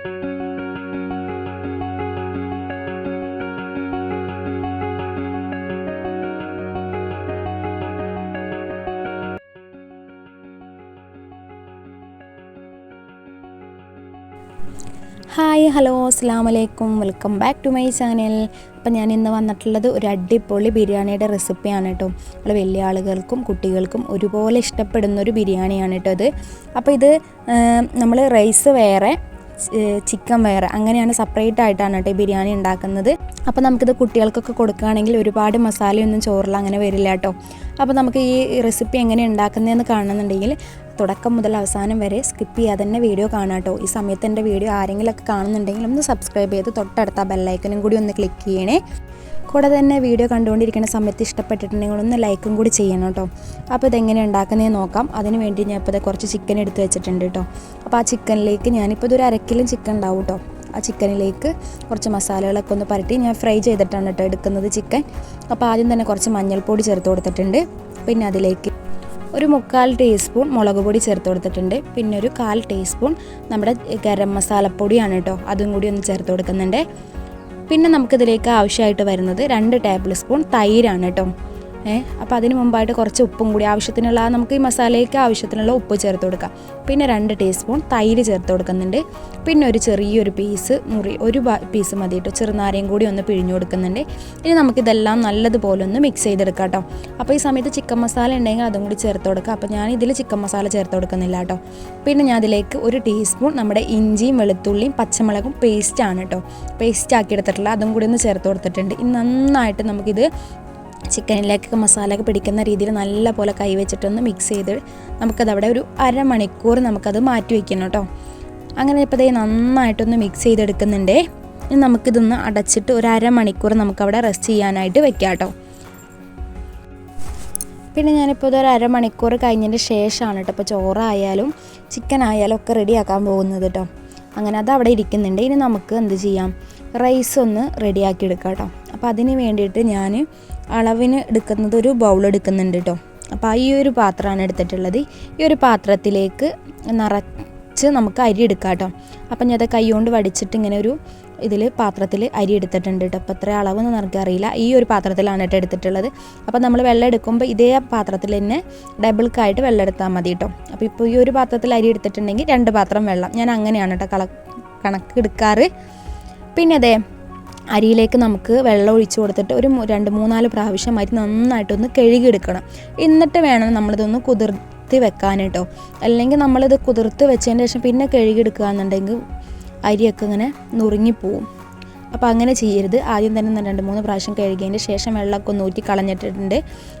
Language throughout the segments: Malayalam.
ഹായ് ഹലോ അസ്സാം വലൈക്കും welcome back to my channel. അപ്പം ഞാൻ ഇന്ന് വന്നിട്ടുള്ളത് ഒരു അടിപൊളി ബിരിയാണിയുടെ റെസിപ്പിയാണ് കേട്ടോ. നമ്മൾ വലിയ ആളുകൾക്കും കുട്ടികൾക്കും ഒരുപോലെ ഇഷ്ടപ്പെടുന്ന ഒരു ബിരിയാണിയാണ് കേട്ടോ അത് അപ്പോൾ ഇത് നമ്മൾ റൈസ് വേറെ ചിക്കൻ വേറെ. അങ്ങനെയാണ് സെപ്പറേറ്റ് ആയിട്ടാണ് കേട്ടോ ബിരിയാണി ഉണ്ടാക്കുന്നത്. അപ്പോൾ നമുക്കിത് കുട്ടികൾക്കൊക്കെ കൊടുക്കുകയാണെങ്കിൽ ഒരുപാട് മസാലയൊന്നും ചോറിൽ അങ്ങനെ വരില്ല കേട്ടോ. അപ്പോൾ നമുക്ക് ഈ റെസിപ്പി എങ്ങനെ ഉണ്ടാക്കുന്നതെന്ന് കാണുന്നുണ്ടെങ്കിൽ തുടക്കം മുതൽ അവസാനം വരെ സ്കിപ്പ് ചെയ്യാതെ തന്നെ വീഡിയോ കാണാം കേട്ടോ. ഈ സമയത്ത് എന്റെ വീഡിയോ ആരെങ്കിലുമൊക്കെ കാണുന്നുണ്ടെങ്കിൽ ഒന്ന് സബ്സ്ക്രൈബ് ചെയ്ത് തൊട്ടടുത്ത ബെല്ലൈക്കനും കൂടി ഒന്ന് ക്ലിക്ക് ചെയ്യണേ. കൂടെ തന്നെ വീഡിയോ കണ്ടുകൊണ്ടിരിക്കുന്ന സമയത്ത് ഇഷ്ടപ്പെട്ടിട്ടുണ്ടെങ്കിൽ ഒന്ന് ലൈക്കും കൂടി ചെയ്യണം കേട്ടോ. അപ്പോൾ ഇതെങ്ങനെ ഉണ്ടാക്കുന്നതെന്ന് നോക്കാം. അതിന് വേണ്ടി ഞാൻ ഇപ്പോൾ കുറച്ച് ചിക്കൻ എടുത്ത് വെച്ചിട്ടുണ്ട് കേട്ടോ. അപ്പോൾ ആ ചിക്കനിലേക്ക് ഞാനിപ്പോൾ ഇതൊരു അരക്കിലും ചിക്കൻ ഉണ്ടാവും കേട്ടോ. ആ ചിക്കനിലേക്ക് കുറച്ച് മസാലകളൊക്കെ ഒന്ന് പരട്ടി ഞാൻ ഫ്രൈ ചെയ്തിട്ടാണ് കേട്ടോ എടുക്കുന്നത് ചിക്കൻ അപ്പോൾ ആദ്യം തന്നെ കുറച്ച് മഞ്ഞൾപ്പൊടി ചേർത്ത് കൊടുത്തിട്ടുണ്ട്. പിന്നെ അതിലേക്ക് ഒരു മുക്കാൽ ടീസ്പൂൺ മുളക് പൊടി ചേർത്ത് കൊടുത്തിട്ടുണ്ട്. പിന്നെ ഒരു കാൽ ടീസ്പൂൺ നമ്മുടെ ഗരം മസാലപ്പൊടിയാണ് കേട്ടോ. അതും കൂടി ഒന്ന് ചേർത്ത് കൊടുക്കുന്നുണ്ട്. പിന്നെ നമുക്കിതിലേക്ക് ആവശ്യമായിട്ട് വരുന്നത് രണ്ട് ടേബിൾ സ്പൂൺ തൈരാണ് കേട്ടോ. ഏഹ് അപ്പോൾ അതിന് മുമ്പായിട്ട് കുറച്ച് ഉപ്പും കൂടി ആവശ്യത്തിനുള്ള നമുക്ക് ഈ മസാലയ്ക്ക് ആവശ്യത്തിനുള്ള ഉപ്പ് ചേർത്ത് കൊടുക്കാം. പിന്നെ രണ്ട് ടീസ്പൂൺ തൈര് ചേർത്ത് കൊടുക്കുന്നുണ്ട്. പിന്നെ ഒരു ചെറിയൊരു പീസ് മുറി ഒരു പീസ് മതി കേട്ടോ ചെറുനാരയും കൂടി ഒന്ന് പിഴിഞ്ഞു കൊടുക്കുന്നുണ്ട്. ഇനി നമുക്കിതെല്ലാം നല്ലതുപോലെ ഒന്ന് മിക്സ് ചെയ്തെടുക്കാം കേട്ടോ. അപ്പോൾ ഈ സമയത്ത് ചിക്കൻ മസാല ഉണ്ടെങ്കിൽ അതും കൂടി ചേർത്ത് കൊടുക്കാം. അപ്പോൾ ഞാൻ ഇതിൽ ചിക്കൻ മസാല ചേർത്ത് കൊടുക്കുന്നില്ല കേട്ടോ. പിന്നെ ഞാൻ അതിലേക്ക് ഒരു ടീസ്പൂൺ നമ്മുടെ ഇഞ്ചിയും വെളുത്തുള്ളിയും പച്ചമുളകും പേസ്റ്റാണ് കേട്ടോ. പേസ്റ്റ് ആക്കി എടുത്തിട്ടുള്ള അതും കൂടി ഒന്ന് ചേർത്ത് കൊടുത്തിട്ടുണ്ട്. ഇനി നന്നായിട്ട് നമുക്കിത് ചിക്കനിലേക്ക് മസാല പിടിക്കുന്ന രീതിയിൽ നല്ല പോലെ കൈവച്ചിട്ടൊന്ന് മിക്സ് ചെയ്ത് നമുക്കത് അവിടെ ഒരു അരമണിക്കൂർ നമുക്കത് മാറ്റി വയ്ക്കണം കേട്ടോ. അങ്ങനെ ഇപ്പോൾ ഇതേ നന്നായിട്ടൊന്ന് മിക്സ് ചെയ്തെടുക്കുന്നുണ്ടേ. ഇനി നമുക്കിതൊന്ന് അടച്ചിട്ട് ഒരു അരമണിക്കൂർ നമുക്കവിടെ റെസ്റ്റ് ചെയ്യാനായിട്ട് വെക്കാം കേട്ടോ. പിന്നെ ഞാനിപ്പോൾ ഇതൊരു അരമണിക്കൂർ കഴിഞ്ഞതിന് ശേഷമാണ് കേട്ടോ ഇപ്പോൾ ചോറായാലും ചിക്കൻ ആയാലും ഒക്കെ റെഡിയാക്കാൻ പോകുന്നത് കേട്ടോ. അങ്ങനെ അത് അവിടെ ഇരിക്കുന്നുണ്ട്. ഇനി നമുക്ക് എന്ത് ചെയ്യാം? റൈസ് ഒന്ന് റെഡിയാക്കി എടുക്കാം കേട്ടോ. അപ്പോൾ അതിന് വേണ്ടിയിട്ട് ഞാൻ അളവിന് എടുക്കുന്നത് ഒരു ബൗൾ എടുക്കുന്നുണ്ട് കേട്ടോ അപ്പോൾ ഈ ഒരു പാത്രമാണ് എടുത്തിട്ടുള്ളത്. ഈ ഒരു പാത്രത്തിലേക്ക് നിറച്ച് നമുക്ക് അരി എടുക്കാം കേട്ടോ അപ്പം ഞാൻ അത് കൈ കൊണ്ട് വടിച്ചിട്ട് ഇങ്ങനെ ഒരു ഇതിൽ പാത്രത്തിൽ അരി എടുത്തിട്ടുണ്ട് കേട്ടോ അപ്പോൾ എത്ര അളവെന്ന് എനിക്കറിയില്ല ഈ ഒരു പാത്രത്തിലാണ് കേട്ടോ എടുത്തിട്ടുള്ളത്. അപ്പോൾ നമ്മൾ വെള്ളം എടുക്കുമ്പോൾ ഇതേ പാത്രത്തിൽ തന്നെ ഡബിൾക്കായിട്ട് വെള്ളം എടുത്താൽ മതി കേട്ടോ അപ്പോൾ ഇപ്പോൾ ഈ ഒരു പാത്രത്തിൽ അരി എടുത്തിട്ടുണ്ടെങ്കിൽ രണ്ട് പാത്രം വെള്ളം. ഞാൻ അങ്ങനെയാണ് കേട്ടോ കള കണക്ക് എടുക്കാറ്. പിന്നെ അതെ അരിയിലേക്ക് നമുക്ക് വെള്ളം ഒഴിച്ചു കൊടുത്തിട്ട് ഒരു രണ്ട് മൂന്നാൽ പ്രാവശ്യം അരി നന്നായിട്ടൊന്ന് കഴുകിയെടുക്കണം. എന്നിട്ട് വേണം നമ്മളിതൊന്ന് കുതിർത്തി വെക്കാൻ അല്ലെങ്കിൽ നമ്മളിത് കുതിർത്ത് വെച്ചതിന് ശേഷം പിന്നെ കഴുകിയെടുക്കുക എന്നുണ്ടെങ്കിൽ അരിയൊക്കെ ഇങ്ങനെ നുറുങ്ങിപ്പോവും. അപ്പോൾ അങ്ങനെ ചെയ്യരുത്. ആദ്യം തന്നെ രണ്ട് മൂന്ന് പ്രാവശ്യം കഴുകിയതിന് ശേഷം വെള്ളമൊക്കെ ഒന്ന് ഊറ്റി കളഞ്ഞിട്ടുണ്ട്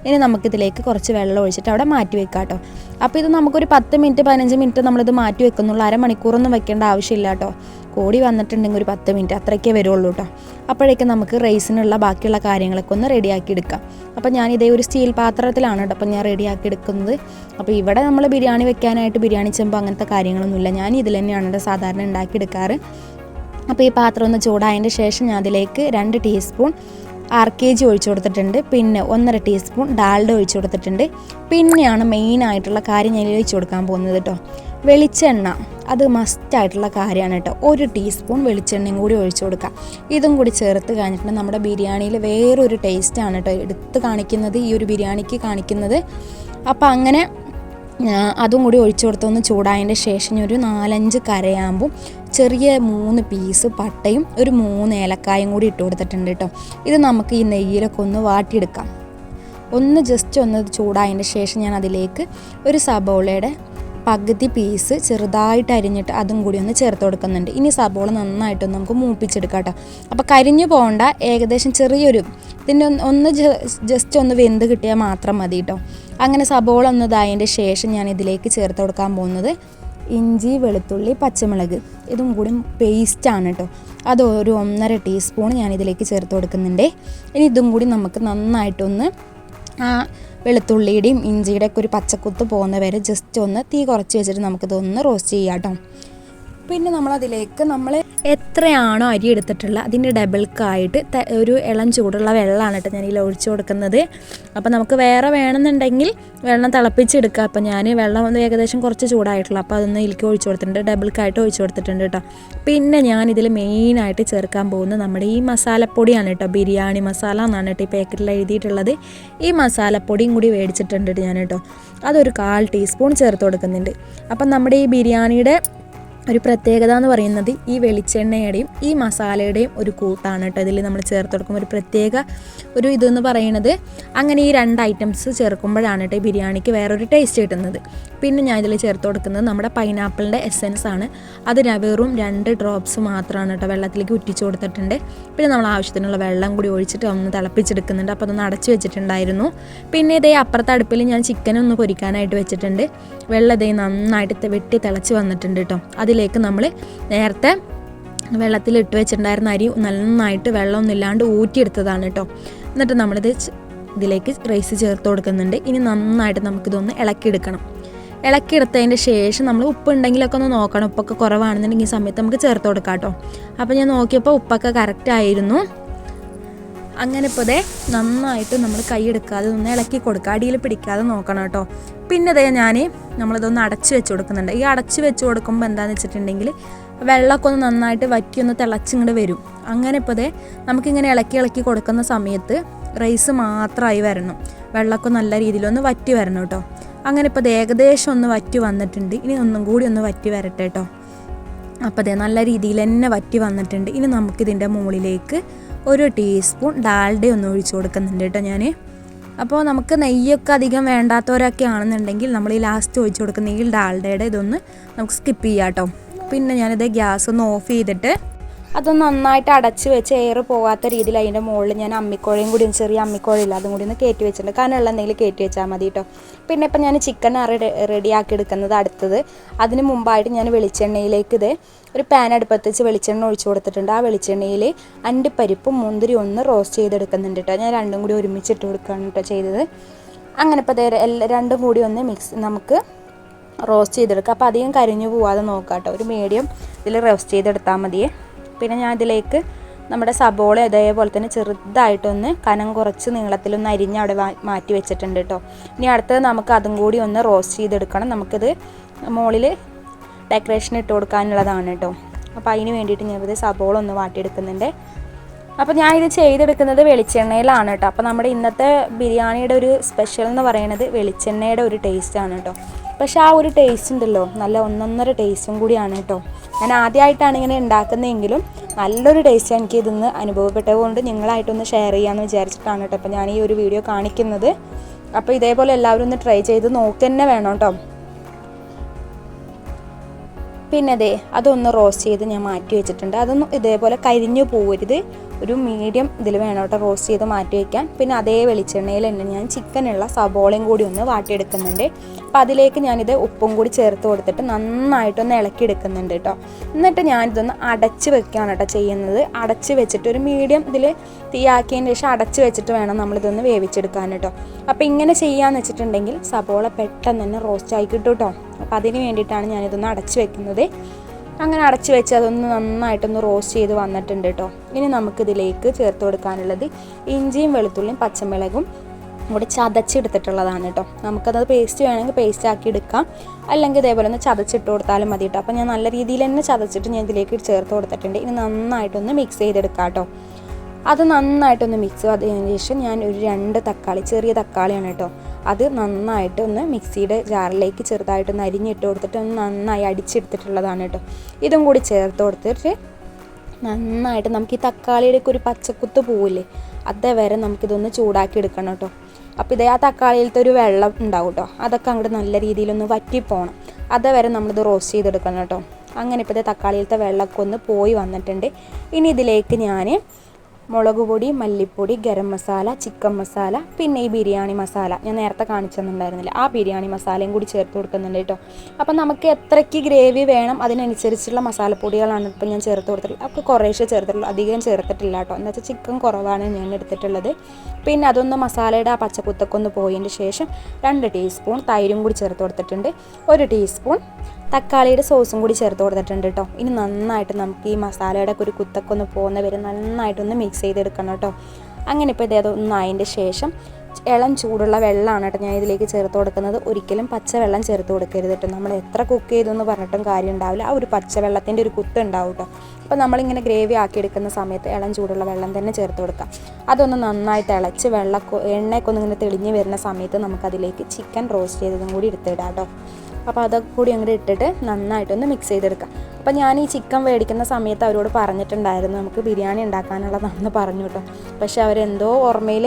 ഇനി നമുക്കിതിലേക്ക് കുറച്ച് വെള്ളം ഒഴിച്ചിട്ട് അവിടെ മാറ്റി വെക്കാം കേട്ടോ അപ്പോൾ ഇത് നമുക്കൊരു പത്ത് മിനിറ്റ് പതിനഞ്ച് മിനിറ്റ് നമ്മളിത് മാറ്റി വെക്കുന്നുള്ളൂ. അരമണിക്കൂറൊന്നും വെക്കേണ്ട ആവശ്യമില്ല കേട്ടോ കൂടി വന്നിട്ടുണ്ടെങ്കിൽ ഒരു പത്ത് മിനിറ്റ് അത്രയ്ക്കേ വരുള്ളൂ കേട്ടോ അപ്പോഴേക്കും നമുക്ക് റൈസിനുള്ള ബാക്കിയുള്ള കാര്യങ്ങളൊക്കെ ഒന്ന് റെഡിയാക്കി എടുക്കാം. അപ്പോൾ ഞാൻ ഇതേ ഒരു സ്റ്റീൽ പാത്രത്തിലാണ് കേട്ടോ അപ്പോൾ ഞാൻ റെഡിയാക്കി എടുക്കുന്നത്. അപ്പോൾ ഇവിടെ നമ്മൾ ബിരിയാണി വെക്കാനായിട്ട് ബിരിയാണി ചെമ്പ് അങ്ങനത്തെ കാര്യങ്ങളൊന്നുമില്ല. ഞാൻ ഇതിൽ തന്നെയാണ് സാധാരണ ഉണ്ടാക്കി എടുക്കാറ്. അപ്പോൾ ഈ പാത്രം ഒന്ന് ചൂടായതിന്റെ ശേഷം ഞാൻ അതിലേക്ക് രണ്ട് ടീസ്പൂൺ ആർ കെ ജി ഒഴിച്ചു കൊടുത്തിട്ടുണ്ട്. പിന്നെ ഒന്നര ടീസ്പൂൺ ഡാൽഡ ഒഴിച്ചു കൊടുത്തിട്ടുണ്ട്. പിന്നെയാണ് മെയിൻ ആയിട്ടുള്ള കാര്യം ഞാൻ ഒഴിച്ചു കൊടുക്കാൻ പോകുന്നത് കേട്ടോ വെളിച്ചെണ്ണ. അത് മസ്റ്റായിട്ടുള്ള കാര്യമാണ് കേട്ടോ. ഒരു ടീസ്പൂൺ വെളിച്ചെണ്ണയും കൂടി ഒഴിച്ചു കൊടുക്കുക. ഇതും കൂടി ചേർത്ത് കഴിഞ്ഞിട്ട് നമ്മുടെ ബിരിയാണിയിൽ വേറൊരു ടേസ്റ്റാണ് കേട്ടോ എടുത്ത് കാണിക്കുന്നത് ഈ ഒരു ബിരിയാണിക്ക് കാണിക്കുന്നത്. അപ്പോൾ അങ്ങനെ അതും കൂടി ഒഴിച്ചു കൊടുത്തൊന്ന് ചൂടായതിന്റെ ശേഷം ഒരു നാലഞ്ച് കരയാകുമ്പോൾ ചെറിയ മൂന്ന് പീസ് പട്ടയും ഒരു മൂന്ന് ഏലക്കായും കൂടി ഇട്ട് കൊടുത്തിട്ടുണ്ട് കേട്ടോ. ഇത് നമുക്ക് ഈ നെയ്യിലൊക്കെ ഒന്ന് വാട്ടിയെടുക്കാം. ഒന്ന് ജസ്റ്റ് ഒന്ന് ചൂടായതിന്റെ ശേഷം ഞാൻ അതിലേക്ക് ഒരു സബോളയുടെ പകുതി പീസ് ചെറുതായിട്ട് അരിഞ്ഞിട്ട് അതും കൂടി ഒന്ന് ചേർത്ത് കൊടുക്കുന്നുണ്ട്. ഇനി സബോള നന്നായിട്ടൊന്ന് നമുക്ക് മൂപ്പിച്ചെടുക്കാം കേട്ടോ അപ്പോൾ കരിഞ്ഞു പോകണ്ട ഏകദേശം ചെറിയൊരു ഇതിന്റെ ഒന്ന് ജസ്റ്റ് ഒന്ന് വെന്ത് കിട്ടിയാൽ മാത്രം മതി കേട്ടോ അങ്ങനെ സബോള ഒന്ന് ഇതായതിന്റെ ശേഷം ഞാൻ ഇതിലേക്ക് ചേർത്ത് കൊടുക്കാൻ പോകുന്നത് ഇഞ്ചി വെളുത്തുള്ളി പച്ചമുളക്. ഇതും കൂടി പേസ്റ്റാണ് കേട്ടോ അത് ഒരു ഒന്നര ടീസ്പൂൺ ഞാൻ ഇതിലേക്ക് ചേർത്ത് കൊടുക്കുന്നുണ്ട്. ഇനി ഇതും കൂടി നമുക്ക് നന്നായിട്ടൊന്ന് വെളുത്തുള്ളിയുടെയും ഇഞ്ചിയുടെയൊക്കെ ഒരു പച്ചക്കുത്ത് പോകുന്ന വരെ ജസ്റ്റ് ഒന്ന് തീ കുറച്ച് വെച്ചിട്ട് നമുക്കിതൊന്ന് റോസ്റ്റ് ചെയ്യാം കേട്ടോ പിന്നെ നമ്മൾ അതിലേക്ക് നമ്മൾ എത്രയാണോ അരി എടുത്തിട്ടുള്ള അതിന്റെ ഡബിൾക്കായിട്ട് ഒരു ഇളം ചൂടുള്ള വെള്ളമാണ് കേട്ടോ ഞാൻ ഇതിൽ ഒഴിച്ചു കൊടുക്കുന്നത്. അപ്പോൾ നമുക്ക് വേറെ വേണമെന്നുണ്ടെങ്കിൽ വെള്ളം തിളപ്പിച്ചെടുക്കാം അപ്പോൾ ഞാൻ വെള്ളം ഒന്ന് ഏകദേശം കുറച്ച് ചൂടായിട്ടുള്ള. അപ്പോൾ അതൊന്ന് ഇതിലേക്ക് ഒഴിച്ചു കൊടുത്തിട്ടുണ്ട്. ഡബിൾക്കായിട്ട് ഒഴിച്ചു കൊടുത്തിട്ടുണ്ട് കേട്ടോ. പിന്നെ ഞാൻ ഇതിൽ മെയിനായിട്ട് ചേർക്കാൻ പോകുന്നത് നമ്മുടെ ഈ മസാലപ്പൊടിയാണ് കേട്ടോ. ബിരിയാണി മസാല എന്നാണ് കേട്ടോ ഈ പാക്കറ്റിൽ എഴുതിയിട്ടുള്ളത്. ഈ മസാലപ്പൊടിയും കൂടി മേടിച്ചിട്ടുണ്ട് ഞാൻ കേട്ടോ. അതൊരു കാൽ ടീസ്പൂൺ ചേർത്ത് കൊടുക്കുന്നുണ്ട്. അപ്പം നമ്മുടെ ഈ ബിരിയാണിയുടെ ഒരു പ്രത്യേകത എന്ന് പറയുന്നത് ഈ വെളിച്ചെണ്ണയുടെയും ഈ മസാലയുടെയും ഒരു കൂട്ടാണ് കേട്ടോ. ഇതിൽ നമ്മൾ ചേർത്ത് കൊടുക്കുമ്പോൾ ഒരു പ്രത്യേക ഒരു ഇതെന്ന് പറയുന്നത് അങ്ങനെ ഈ രണ്ട് ഐറ്റംസ് ചേർക്കുമ്പോഴാണ് കേട്ടോ ഈ ബിരിയാണിക്ക് വേറൊരു ടേസ്റ്റ് കിട്ടുന്നത്. പിന്നെ ഞാൻ ഇതിൽ ചേർത്ത് കൊടുക്കുന്നത് നമ്മുടെ പൈനാപ്പിളിന്റെ എസെൻസ് ആണ്. അത് വെറും രണ്ട് ഡ്രോപ്സ് മാത്രമാണ് കേട്ടോ വെള്ളത്തിലേക്ക് ഉറ്റിച്ച് കൊടുത്തിട്ടുണ്ട്. പിന്നെ നമ്മൾ ആവശ്യത്തിനുള്ള വെള്ളം കൂടി ഒഴിച്ചിട്ട് ഒന്ന് തിളപ്പിച്ചെടുക്കുന്നുണ്ട്. അപ്പോൾ അതൊന്ന് അടച്ചു വെച്ചിട്ടുണ്ടായിരുന്നു. പിന്നെ ഇതേ അപ്പുറത്തെ അടുപ്പിൽ ഞാൻ ചിക്കൻ ഒന്ന് പൊരിക്കാനായിട്ട് വെച്ചിട്ടുണ്ട്. വെള്ളം ഇതേ നന്നായിട്ട് വെട്ടി തിളച്ച് വന്നിട്ടുണ്ട് കേട്ടോ. അതിലേക്ക് നമ്മൾ നേരത്തെ വെള്ളത്തിൽ ഇട്ട് വെച്ചിട്ടുണ്ടായിരുന്ന അരി നന്നായിട്ട് വെള്ളമൊന്നും ഇല്ലാണ്ട് ഊറ്റിയെടുത്തതാണ് കേട്ടോ. എന്നിട്ട് നമ്മളിത് ഇതിലേക്ക് റൈസ് ചേർത്ത് കൊടുക്കുന്നുണ്ട്. ഇനി നന്നായിട്ട് നമുക്കിതൊന്ന് ഇളക്കിയെടുക്കണം. ഇളക്കിയെടുത്തതിന്റെ ശേഷം നമ്മൾ ഉപ്പ് ഉണ്ടെങ്കിലൊക്കെ ഒന്ന് നോക്കണം. ഉപ്പൊക്കെ കുറവാണെന്നുണ്ടെങ്കിൽ ഈ സമയത്ത് നമുക്ക് ചേർത്ത് കൊടുക്കാം കേട്ടോ. അപ്പോൾ ഞാൻ നോക്കിയപ്പോൾ ഉപ്പൊക്കെ കറക്റ്റ് ആയിരുന്നു. അങ്ങനെ ഇപ്പോൾ നന്നായിട്ട് നമ്മൾ കൈ എടുക്കാതെ ഒന്ന് ഇളക്കി കൊടുക്കുക. അടിയിൽ പിടിക്കാതെ നോക്കണം കേട്ടോ. പിന്നെ ദേ ഞാൻ നമ്മളിതൊന്ന് അടച്ച് വെച്ച് കൊടുക്കുന്നുണ്ട്. ഈ അടച്ച് വെച്ച് കൊടുക്കുമ്പോൾ എന്താണെന്ന് വെച്ചിട്ടുണ്ടെങ്കിൽ വെള്ളമൊക്കെ ഒന്ന് നന്നായിട്ട് വറ്റി ഒന്ന് തിളച്ചിങ്ങോട്ട് വരും. അങ്ങനെ ഇപ്പോൾ ദേ നമുക്കിങ്ങനെ ഇളക്കി ഇളക്കി കൊടുക്കുന്ന സമയത്ത് റൈസ് മാത്രമായി വരണം. വെള്ളമൊക്കെ നല്ല രീതിയിലൊന്ന് വറ്റി വരണം കേട്ടോ. അങ്ങനെ ഇപ്പോൾ ഇത് ഏകദേശം ഒന്ന് വറ്റി വന്നിട്ടുണ്ട്. ഇനി ഒന്നും കൂടി ഒന്ന് വറ്റി വരട്ടെ കേട്ടോ. അപ്പോൾ അതെ നല്ല രീതിയിൽ തന്നെ വറ്റി വന്നിട്ടുണ്ട്. ഇനി നമുക്കിതിന്റെ മുകളിലേക്ക് ഒരു ടീസ്പൂൺ ഡാൽഡ ഒന്ന് ഒഴിച്ചു കൊടുക്കുന്നുണ്ട് കേട്ടോ ഞാൻ അപ്പോൾ നമുക്ക് നെയ്യൊക്കെ അധികം വേണ്ടാത്തവരൊക്കെ ആണെന്നുണ്ടെങ്കിൽ നമ്മൾ ഈ ലാസ്റ്റ് ഒഴിച്ച് കൊടുക്കുന്നെങ്കിൽ ഡാൽഡയുടെ ഇതൊന്ന് നമുക്ക് സ്കിപ്പ് ചെയ്യാം കേട്ടോ പിന്നെ ഞാനിത് ഗ്യാസ് ഒന്ന് ഓഫ് ചെയ്തിട്ട് അതൊന്ന് നന്നായിട്ട് അടച്ച് വെച്ച് എയർ പോകാത്ത രീതിയിൽ അതിന്റെ മുകളിൽ ഞാൻ അമ്മിക്കോഴയും കൂടി ചെറിയ അമ്മിക്കോഴയില്ല അതും കൂടി ഒന്ന് കയറ്റി വെച്ചിട്ടുണ്ട്. കനുള്ള എന്തെങ്കിലും കയറ്റി വെച്ചാൽ മതി കേട്ടോ പിന്നെ ഇപ്പം ഞാൻ ചിക്കൻ റെഡിയാക്കി എടുക്കുന്നത് അടുത്തത്. അതിന് മുമ്പായിട്ട് ഞാൻ വെളിച്ചെണ്ണയിലേക്ക് ഇത് ഒരു പാൻ അടുപ്പത്ത് വെച്ച് വെളിച്ചെണ്ണ ഒഴിച്ചു കൊടുത്തിട്ടുണ്ട്. ആ വെളിച്ചെണ്ണയിൽ അണ്ടിപ്പരിപ്പും മുന്തിരി ഒന്ന് റോസ്റ്റ് ചെയ്തെടുക്കുന്നുണ്ട് കേട്ടോ ഞാൻ രണ്ടും കൂടി ഒരുമിച്ചിട്ട് കൊടുക്കുകയാണ് കേട്ടോ ചെയ്തത്. അങ്ങനെ ഇപ്പോൾ രണ്ടും കൂടി ഒന്ന് മിക്സ് നമുക്ക് റോസ്റ്റ് ചെയ്തെടുക്കുക അപ്പോൾ അധികം കരിഞ്ഞു പോവാതെ നോക്കാം കേട്ടോ ഒരു മീഡിയം ഇതിൽ റോസ്റ്റ് ചെയ്തെടുത്താൽ മതിയേ. പിന്നെ ഞാൻ ഇതിലേക്ക് നമ്മുടെ സബോള അതേപോലെ തന്നെ ചെറുതായിട്ടൊന്ന് കനം കുറച്ച് നീളത്തിലൊന്ന് അരിഞ്ഞ് അവിടെ മാറ്റി വെച്ചിട്ടുണ്ട് കേട്ടോ. ഇനി അടുത്തത് നമുക്ക് അതും കൂടി ഒന്ന് റോസ്റ്റ് ചെയ്തെടുക്കണം. നമുക്കിത് മുകളിൽ ഡെക്കറേഷൻ ഇട്ട് കൊടുക്കാനുള്ളതാണ് കേട്ടോ. അപ്പോൾ അതിന് വേണ്ടിയിട്ട് ഞാനിത് സബോള ഒന്ന് വാട്ടിയെടുക്കുന്നുണ്ട്. അപ്പോൾ ഞാൻ ഇത് ചെയ്തെടുക്കുന്നത് വെളിച്ചെണ്ണയിലാണ് കേട്ടോ അപ്പോൾ നമ്മുടെ ഇന്നത്തെ ബിരിയാണിയുടെ ഒരു സ്പെഷ്യൽ എന്ന് പറയുന്നത് വെളിച്ചെണ്ണയുടെ ഒരു ടേസ്റ്റാണ് കേട്ടോ പക്ഷേ ആ ഒരു ടേസ്റ്റ് ഉണ്ടല്ലോ നല്ല ഒന്നൊന്നര ടേസ്റ്റും കൂടിയാണ് കേട്ടോ ഞാൻ ആദ്യമായിട്ടാണ് ഇങ്ങനെ ഉണ്ടാക്കുന്നതെങ്കിലും നല്ലൊരു ടേസ്റ്റ് എനിക്ക് ഇതിന്ന് അനുഭവപ്പെട്ടതുകൊണ്ട് നിങ്ങളായിട്ടൊന്ന് ഷെയർ ചെയ്യാമെന്ന് വിചാരിച്ചിട്ടാണ് കേട്ടോ അപ്പോൾ ഞാൻ ഈ ഒരു വീഡിയോ കാണിക്കുന്നത്. അപ്പോൾ ഇതേപോലെ എല്ലാവരും ഒന്ന് ട്രൈ ചെയ്ത് നോക്കി തന്നെ വേണം കേട്ടോ പിന്നെ അതെ അതൊന്ന് റോസ്റ്റ് ചെയ്ത് ഞാൻ മാറ്റി വെച്ചിട്ടുണ്ട്. അതൊന്നും ഇതേപോലെ കരിഞ്ഞു പോകരുത് ഒരു മീഡിയം ഇതിൽ വേണം കേട്ടോ റോസ്റ്റ് ചെയ്ത് മാറ്റി വയ്ക്കാൻ പിന്നെ അതേ വെളിച്ചെണ്ണയിൽ തന്നെ ഞാൻ ചിക്കനുള്ള സബോളയും കൂടി ഒന്ന് വാട്ടിയെടുക്കുന്നുണ്ട്. അപ്പോൾ അതിലേക്ക് ഞാനിത് ഉപ്പും കൂടി ചേർത്ത് കൊടുത്തിട്ട് നന്നായിട്ടൊന്ന് ഇളക്കി എടുക്കുന്നുണ്ട് കേട്ടോ എന്നിട്ട് ഞാനിതൊന്ന് അടച്ച് വെക്കുകയാണ് കേട്ടോ ചെയ്യുന്നത്. അടച്ച് വെച്ചിട്ട് ഒരു മീഡിയം ഇതിൽ തീയാക്കിയതിന് ശേഷം അടച്ച് വെച്ചിട്ട് വേണം നമ്മളിതൊന്ന് വേവിച്ചെടുക്കാൻ കേട്ടോ അപ്പോൾ ഇങ്ങനെ ചെയ്യാന്ന് വെച്ചിട്ടുണ്ടെങ്കിൽ സബോള പെട്ടെന്ന് തന്നെ റോസ്റ്റ് ആയി കിട്ടും കേട്ടോ അപ്പോൾ അതിന് വേണ്ടിയിട്ടാണ് ഞാനിതൊന്ന് അടച്ച് വെക്കുന്നത്. അങ്ങനെ അടച്ച് വെച്ച് അതൊന്ന് നന്നായിട്ടൊന്ന് റോസ്റ്റ് ചെയ്ത് വന്നിട്ടുണ്ട് കേട്ടോ ഇനി നമുക്കിതിലേക്ക് ചേർത്ത് കൊടുക്കാനുള്ളത് ഇഞ്ചിയും വെളുത്തുള്ളിയും പച്ചമുളകും കൂടി ചതച്ചെടുത്തിട്ടുള്ളതാണ് കേട്ടോ നമുക്കത് പേസ്റ്റ് വേണമെങ്കിൽ പേസ്റ്റ് ആക്കി എടുക്കാം. അല്ലെങ്കിൽ ഇതേപോലെ ഒന്ന് ചതച്ചിട്ട് കൊടുത്താലും മതി കേട്ടോ അപ്പോൾ ഞാൻ നല്ല രീതിയിൽ തന്നെ ചതച്ചിട്ട് ഞാൻ ഇതിലേക്ക് ചേർത്ത് കൊടുത്തിട്ടുണ്ട്. ഇനി നന്നായിട്ടൊന്ന് മിക്സ് ചെയ്തെടുക്കാം കേട്ടോ അത് നന്നായിട്ടൊന്ന് മിക്സ് അതിന് ശേഷം ഞാൻ ഒരു രണ്ട് തക്കാളി ചെറിയ തക്കാളിയാണ് കേട്ടോ. അത് നന്നായിട്ട് ഒന്ന് മിക്സിയുടെ ജാറിലേക്ക് ചെറുതായിട്ടൊന്ന് അരിഞ്ഞിട്ട് കൊടുത്തിട്ട് ഒന്ന് നന്നായി അടിച്ചെടുത്തിട്ടുള്ളതാണ് കേട്ടോ. ഇതും കൂടി ചേർത്ത് കൊടുത്തിട്ട് നന്നായിട്ട് നമുക്ക് ഈ തക്കാളിയുടെ ഒക്കെ ഒരു പച്ചക്കുത്ത് പോവില്ലേ അതേ വരെ നമുക്കിതൊന്ന് ചൂടാക്കി എടുക്കണം കേട്ടോ. അപ്പോൾ ഇതേ ആ തക്കാളിയിലത്തെ ഒരു വെള്ളം ഉണ്ടാവും കേട്ടോ. അതൊക്കെ അങ്ങോട്ട് നല്ല രീതിയിലൊന്ന് വറ്റിപ്പോണം. അതേവരെ നമ്മളിത് റോസ്റ്റ് ചെയ്തെടുക്കണം കേട്ടോ. അങ്ങനെ ഇപ്പോഴത്തെ തക്കാളിയിലത്തെ വെള്ളമൊക്കെ ഒന്ന് പോയി വന്നിട്ടുണ്ട്. ഇനി ഇതിലേക്ക് ഞാൻ മുളക് പൊടി മല്ലിപ്പൊടി ഗരം മസാല ചിക്കൻ മസാല പിന്നെ ഈ ബിരിയാണി മസാല. ഞാൻ നേരത്തെ കാണിച്ചെന്നുണ്ടായിരുന്നില്ല. ആ ബിരിയാണി മസാലയും കൂടി ചേർത്ത് കൊടുക്കുന്നുണ്ട് കേട്ടോ. അപ്പം നമുക്ക് എത്രയ്ക്ക് ഗ്രേവി വേണം അതിനനുസരിച്ചുള്ള മസാലപ്പൊടികളാണ് ഇപ്പം ഞാൻ ചേർത്ത് കൊടുത്തിട്ടുള്ളത്. അപ്പോൾ കുറേശ്ശെ ചേർത്തിട്ടുള്ളൂ. അധികം ചേർത്തിട്ടില്ല കേട്ടോ. എന്താ വെച്ചാൽ ചിക്കൻ കുറവാണ് ഞാൻ എടുത്തിട്ടുള്ളത്. പിന്നെ അതൊന്ന് മസാലയുടെ ആ പച്ചക്കുത്തൊക്കെ ഒന്ന് പോയതിന് ശേഷം രണ്ട് ടീസ്പൂൺ തൈരും കൂടി ചേർത്ത് കൊടുത്തിട്ടുണ്ട്. ഒരു ടീസ്പൂൺ തക്കാളിയുടെ സോസും കൂടി ചേർത്ത് കൊടുത്തിട്ടുണ്ട് കേട്ടോ. ഇനി നന്നായിട്ട് നമുക്ക് ഈ മസാലയുടെ ഒക്കെ ഒരു കുത്തൊക്കെ ഒന്ന് പോകുന്ന വരെ. നന്നായിട്ടൊന്ന് മിക്സ് ചെയ്തെടുക്കണം കേട്ടോ. അങ്ങനെ ഇപ്പോൾ ഇതേതൊന്നായതിന്റെ ശേഷം ഇളം ചൂടുള്ള വെള്ളമാണ് കേട്ടോ ഞാൻ ഇതിലേക്ക് ചേർത്ത് കൊടുക്കുന്നത്. ഒരിക്കലും പച്ചവെള്ളം ചേർത്ത് കൊടുക്കരുത് കേട്ടോ. നമ്മൾ എത്ര കുക്ക് ചെയ്തു എന്ന് പറഞ്ഞിട്ടും കാര്യം ഉണ്ടാവില്ല. ആ ഒരു പച്ചവെള്ളത്തിന്റെ ഒരു കുത്ത് ഉണ്ടാവും കേട്ടോ. അപ്പോൾ നമ്മളിങ്ങനെ ഗ്രേവി ആക്കി എടുക്കുന്ന സമയത്ത് ഇളം ചൂടുള്ള വെള്ളം തന്നെ ചേർത്ത് കൊടുക്കാം. അതൊന്ന് നന്നായി തിളച്ച് വെള്ള എണ്ണയൊക്കെ ഒന്ന് ഇങ്ങനെ തെളിഞ്ഞ് വരുന്ന സമയത്ത് നമുക്കതിലേക്ക് ചിക്കൻ റോസ്റ്റ് ചെയ്തതും കൂടി എടുത്തിടാം കേട്ടോ. അപ്പോൾ അതൊക്കെ കൂടി അങ്ങോട്ട് ഇട്ടിട്ട് നന്നായിട്ടൊന്ന് മിക്സ് ചെയ്തെടുക്കാം. അപ്പോൾ ഞാൻ ഈ ചിക്കൻ മേടിക്കുന്ന സമയത്ത് അവരോട് പറഞ്ഞിട്ടുണ്ടായിരുന്നു നമുക്ക് ബിരിയാണി ഉണ്ടാക്കാനുള്ളതാണെന്ന് പറഞ്ഞു കേട്ടോ. പക്ഷേ അവരെന്തോ ഓർമ്മയിൽ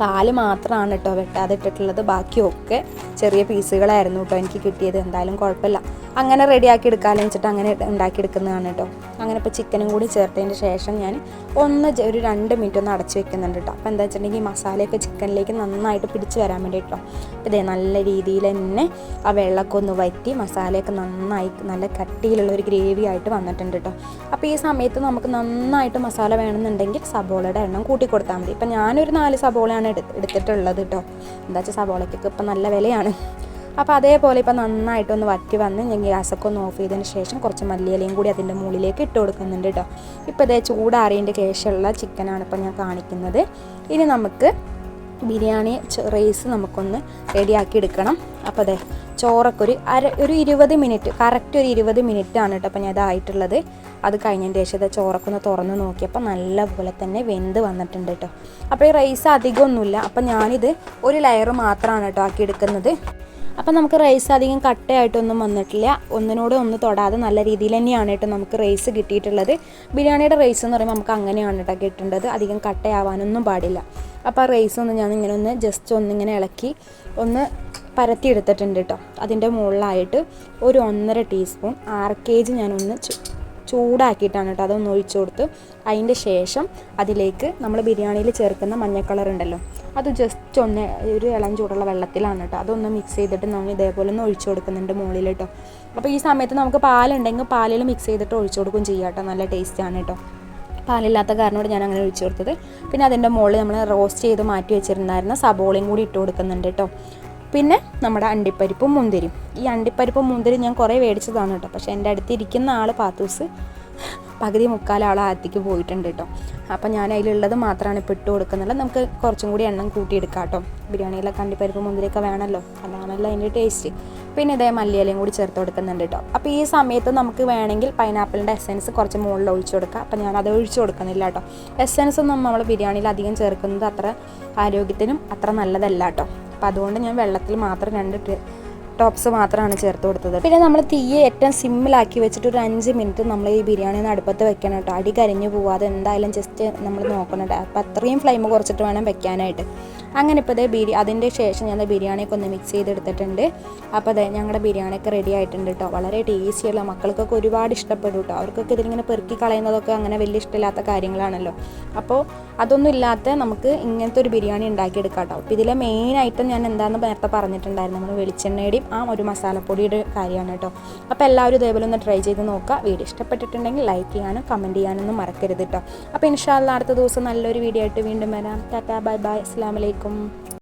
കാൽ മാത്രമാണ് കേട്ടോ വെട്ടാതിട്ടിട്ടുള്ളത്. ബാക്കിയൊക്കെ ചെറിയ പീസുകളായിരുന്നു കേട്ടോ എനിക്ക് കിട്ടിയത്. എന്തായാലും കുഴപ്പമില്ല. അങ്ങനെ റെഡിയാക്കി എടുക്കാമെന്ന് വെച്ചിട്ട് അങ്ങനെ ഉണ്ടാക്കിയെടുക്കുന്നതാണ് കേട്ടോ. അങ്ങനെ ഇപ്പോൾ ചിക്കനും കൂടി ചേർത്തതിന് ശേഷം ഞാൻ ഒന്ന് ഒരു രണ്ട് മിനിറ്റ് ഒന്ന് അടച്ച് വെക്കുന്നുണ്ട് കേട്ടോ. അപ്പോൾ എന്താ വെച്ചിട്ടുണ്ടെങ്കിൽ മസാലയൊക്കെ ചിക്കനിലേക്ക് നന്നായിട്ട് പിടിച്ച് വരാൻ വേണ്ടിയിട്ടോ അപ്പോൾ ഇതേ നല്ല രീതിയിൽ തന്നെ ആ വെള്ളമൊക്കെ ഒന്ന് വറ്റി മസാലയൊക്കെ നന്നായി നല്ല കട്ടിയിലുള്ള ഒരു ഗ്രേവി ആയിട്ട് വന്നിട്ടുണ്ട് കേട്ടോ. അപ്പോൾ ഈ സമയത്ത് നമുക്ക് നന്നായിട്ട് മസാല വേണമെന്നുണ്ടെങ്കിൽ സബോളയുടെ എണ്ണം കൂട്ടി കൊടുത്താൽ മതി. ഇപ്പം ഞാനൊരു നാല് സബോളയാണ് എടുത്തിട്ടുള്ളത് കേട്ടോ. എന്താ വെച്ചാൽ സബോളയ്ക്കൊക്കെ ഇപ്പം നല്ല വിലയാണ്. അപ്പോൾ അതേപോലെ ഇപ്പം നന്നായിട്ടൊന്ന് വറ്റി വന്ന് ഞാൻ ഗ്യാസൊക്കെ ഒന്ന് ഓഫ് ചെയ്തതിന് ശേഷം കുറച്ച് മല്ലിയിലയും കൂടി അതിന്റെ മുകളിലേക്ക് ഇട്ട് കൊടുക്കുന്നുണ്ട് കേട്ടോ ഇപ്പോൾ ഇതേ ചൂടാറിയതിന്റെ ശേഷമുള്ള ചിക്കനാണ് ഇപ്പോൾ ഞാൻ കാണിക്കുന്നത്. ഇനി നമുക്ക് ബിരിയാണി റൈസ് നമുക്കൊന്ന് റെഡിയാക്കി എടുക്കണം. അപ്പോൾ അതെ ചോറൊക്കെ ഒരു അര ഒരു ഇരുപത് മിനിറ്റ് കറക്റ്റ് ഒരു ഇരുപത് മിനിറ്റ് ആണ് കേട്ടോ അപ്പോൾ ഞാൻ ഇതായിട്ടുള്ളത്. അത് കഴിഞ്ഞതിന്റെ ശേഷം ഇത് ചോറൊക്കെ ഒന്ന് തുറന്ന് നോക്കിയപ്പോൾ നല്ലപോലെ തന്നെ വെന്ത് വന്നിട്ടുണ്ട് കേട്ടോ അപ്പോൾ ഈ റൈസ് അധികമൊന്നുമില്ല. അപ്പോൾ ഞാനിത് ഒരു ലെയർ മാത്രമാണ് കേട്ടോ ആക്കി എടുക്കുന്നത്. അപ്പം നമുക്ക് റൈസ് അധികം കട്ടയായിട്ടൊന്നും വന്നിട്ടില്ല. ഒന്നിനോട് ഒന്ന് തൊടാതെ നല്ല രീതിയിൽ തന്നെയാണ് കേട്ടോ നമുക്ക് റൈസ് കിട്ടിയിട്ടുള്ളത്. ബിരിയാണിയുടെ റൈസ് എന്ന് പറയുമ്പോൾ നമുക്ക് അങ്ങനെയാണ് കേട്ടോ കിട്ടേണ്ടത്. അധികം കട്ടയാവാനൊന്നും പാടില്ല. അപ്പോൾ ആ റൈസ് ഒന്ന് ഞാൻ ഇങ്ങനെ ഒന്ന് ജസ്റ്റ് ഒന്നിങ്ങനെ ഇളക്കി ഒന്ന് പരത്തി എടുത്തിട്ടുണ്ട് കേട്ടോ. അതിന്റെ മുകളിലായിട്ട് ഒരു ഒന്നര ടീസ്പൂൺ ആർ കെ ജി ഞാനൊന്ന് ചൂടാക്കിയിട്ടാണ് കേട്ടോ അതൊന്ന് ഒഴിച്ചു കൊടുത്ത്. അതിന്റെ ശേഷം അതിലേക്ക് നമ്മൾ ബിരിയാണിയിൽ ചേർക്കുന്ന മഞ്ഞക്കളർ കളർ ഉണ്ടല്ലോ അത് ജസ്റ്റ് ഒന്ന് ഒരു ഇളം ചൂടുള്ള വെള്ളത്തിലാണ് കേട്ടോ അതൊന്ന് മിക്സ് ചെയ്തിട്ട് നമ്മൾ ഇതേപോലെ ഒന്ന് ഒഴിച്ചു കൊടുക്കുന്നുണ്ട് മുകളിൽ കേട്ടോ അപ്പോൾ ഈ സമയത്ത് നമുക്ക് പാലുണ്ടെങ്കിൽ പാലിൽ മിക്സ് ചെയ്തിട്ട് ഒഴിച്ചു കൊടുക്കും ചെയ്യാം കേട്ടോ നല്ല ടേസ്റ്റാണ് കേട്ടോ പാലില്ലാത്ത കാരണോട് ഞാൻ അങ്ങനെ ഒഴിച്ചു കൊടുത്തത്. പിന്നെ അതിന്റെ മുകളിൽ നമ്മൾ റോസ്റ്റ് ചെയ്ത് മാറ്റി വെച്ചിരുന്നായിരുന്ന സബോളയും കൂടി ഇട്ട് കൊടുക്കുന്നുണ്ട് കേട്ടോ പിന്നെ നമ്മുടെ അണ്ടിപ്പരിപ്പും മുന്തിരിയും. ഈ അണ്ടിപ്പരിപ്പും മുന്തിരി ഞാൻ കുറേ മേടിച്ചതാണ് കേട്ടോ പക്ഷേ എന്റെ അടുത്ത് ഇരിക്കുന്ന ആൾ പാത്തൂസ് പകുതി മുക്കാൽ ആൾ ആദ്യത്തേക്ക് പോയിട്ടുണ്ട് കേട്ടോ അപ്പം ഞാൻ അതിലുള്ളത് മാത്രമാണ് ഇപ്പോൾ ഇട്ട് കൊടുക്കുന്നുള്ളത് നമുക്ക് കുറച്ചും കൂടി എണ്ണം കൂട്ടിയെടുക്കാം കേട്ടോ ബിരിയാണിയിലൊക്കെ അണ്ടിപ്പരിപ്പ് മുന്തിരിയൊക്കെ വേണമല്ലോ അതാണല്ലോ അതിന്റെ ടേസ്റ്റ്. പിന്നെ ഇതേ മല്ലിയിലയും കൂടി ചേർത്ത് കൊടുക്കുന്നുണ്ട് കേട്ടോ അപ്പോൾ ഈ സമയത്ത് നമുക്ക് വേണമെങ്കിൽ പൈനാപ്പിളിന്റെ എസെൻസ് കുറച്ച് മുകളിൽ ഒഴിച്ചു കൊടുക്കാം. അപ്പോൾ ഞാൻ അത് ഒഴിച്ചു കൊടുക്കുന്നില്ല കേട്ടോ എസെൻസ് ഒന്നും നമ്മൾ ബിരിയാണിയിൽ അധികം ചേർക്കുന്നത് അത്ര ആരോഗ്യത്തിനും അത്ര നല്ലതല്ല കേട്ടോ അപ്പോൾ അതുകൊണ്ട് ഞാൻ വെള്ളത്തിൽ മാത്രം രണ്ട് ടോപ്സ് മാത്രമാണ് ചേർത്ത് കൊടുത്തത്. പിന്നെ നമ്മൾ തീയെ ഏറ്റവും സിമ്മിലാക്കി വെച്ചിട്ട് ഒരു അഞ്ച് മിനിറ്റ് നമ്മൾ ഈ ബിരിയാണി ഒന്ന് അടുപ്പത്ത് വെക്കണം കേട്ടോ. അടി കരിഞ്ഞു പോവാതെ എന്തായാലും ജസ്റ്റ് നമ്മൾ നോക്കണം അപ്പോൾ അത്രയും ഫ്ലെയിം കുറച്ചിട്ട് വേണം വെക്കാനായിട്ട്. അങ്ങനെ ഇപ്പോൾ ഇതേ ബിരി അതിന്റെ ശേഷം ഞാൻ ബിരിയാണിയൊക്കെ ഒന്ന് മിക്സ് ചെയ്തെടുത്തിട്ടുണ്ട്. അപ്പോൾ അതെ ഞങ്ങളുടെ ബിരിയാണിയൊക്കെ റെഡി ആയിട്ടുണ്ട് കേട്ടോ വളരെ ടേസ്റ്റിയുള്ള മക്കൾക്കൊക്കെ ഒരുപാട് ഇഷ്ടപ്പെടും കേട്ടോ അവർക്കൊക്കെ ഇതിലിങ്ങനെ പെറുക്കി കളയുന്നതൊക്കെ അങ്ങനെ വലിയ ഇഷ്ടമില്ലാത്ത കാര്യങ്ങളാണല്ലോ. അപ്പോൾ അതൊന്നും ഇല്ലാത്ത നമുക്ക് ഇങ്ങനത്തെ ഒരു ബിരിയാണി ഉണ്ടാക്കിയെടുക്കാം കേട്ടോ അപ്പോൾ ഇതിലെ മെയിൻ ഐറ്റം ഞാൻ എന്താണെന്ന് നേരത്തെ പറഞ്ഞിട്ടുണ്ടായിരുന്നു. നമ്മൾ വെളിച്ചെണ്ണയുടെയും ആ ഒരു മസാലപ്പൊടിയുടെ കാര്യമാണ് കേട്ടോ അപ്പോൾ എല്ലാവരും ഇതേപോലെ ഒന്ന് ട്രൈ ചെയ്ത് നോക്കുക വീഡിയോ ഇഷ്ടപ്പെട്ടിട്ടുണ്ടെങ്കിൽ ലൈക്ക് ചെയ്യാനും കമന്റ് ചെയ്യാനൊന്നും മറക്കരുത് കേട്ടോ അപ്പോൾ ഇൻഷാല്ല അടുത്ത ദിവസം നല്ലൊരു വീഡിയോ ആയിട്ട് വീണ്ടും വരാം. Tata bye bye. അസ്സാം വലൈക്കും como